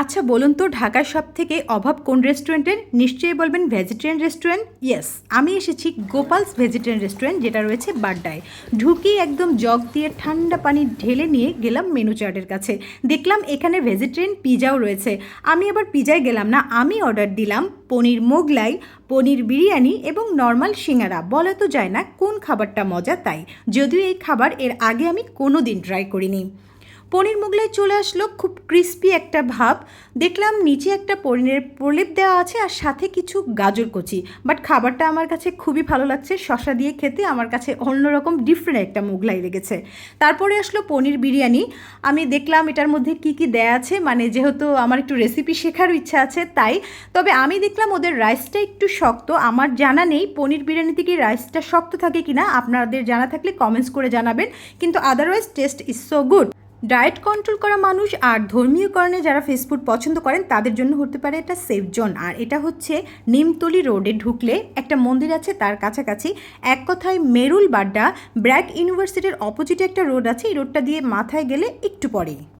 আচ্ছা বলুন তো ঢাকার সব থেকে অভাব কোন রেস্টুরেন্টের? নিশ্চয়ই বলবেন ভেজিটেরিয়ান রেস্টুরেন্ট? ইয়েস, আমি এসেছি গোপালস ভেজিটেরিয়ান রেস্টুরেন্ট, যেটা রয়েছে বাড্ডায়। ঢুকি একদম জগ দিয়ে ঠান্ডা পানি ঢেলে নিয়ে গেলাম মেনু চার্টের কাছে। দেখলাম এখানে ভেজিটেরিয়ান পিজাও রয়েছে। আমি আবার পিজায় গেলাম না, আমি অর্ডার দিলাম পনির মোগলাই, পনির বিরিয়ানি এবং নর্মাল সিঙ্গারা। বলা তো যায় না কোন খাবারটা মজা তাই, যদিও এই খাবার এর আগে আমি কোনো দিন ট্রাই করিনি। পনির মোগলাই চলে আসলো, খুব ক্রিস্পি একটা ভাব। দেখলাম নিচে একটা পনিরের প্রলেপ দেওয়া আছে আর সাথে কিছু গাজর কচি। বাট খাবারটা আমার কাছে খুবই ভালো লাগছে শশা দিয়ে খেতে আমার কাছে অন্যরকম ডিফারেন্ট একটা মোগলাই লেগেছে। তারপরে আসলো পনির বিরিয়ানি। আমি দেখলাম এটার মধ্যে কি কি দেয়া আছে মানে যেহেতু আমার একটু রেসিপি শেখারও ইচ্ছা আছে, তাই। তবে আমি দেখলাম ওদের রাইসটা একটু শক্ত। আমার জানা নেই পনির বিরিয়ানিতে কি রাইসটা শক্ত থাকে কিনা, আপনাদের জানা থাকলে কমেন্টস করে জানাবেন। কিন্তু otherwise taste is so good diet control করা মানুষ আর ধর্মীয় কারণে যারা ফেসফুড পছন্দ করেন, তাদের জন্য হতে পারে এটা সেফ জোন আর এটা হচ্ছে নিমতলি রোডে ঢুকলে একটা মন্দির আছে, তার কাছাকাছি এক কথায় মেরুল বাড্ডা, ব্র্যাক ইউনিভার্সিটির অপোজিটে একটা রোড আছে, এই রোডটা দিয়ে মাথায় গেলে একটু পরেই।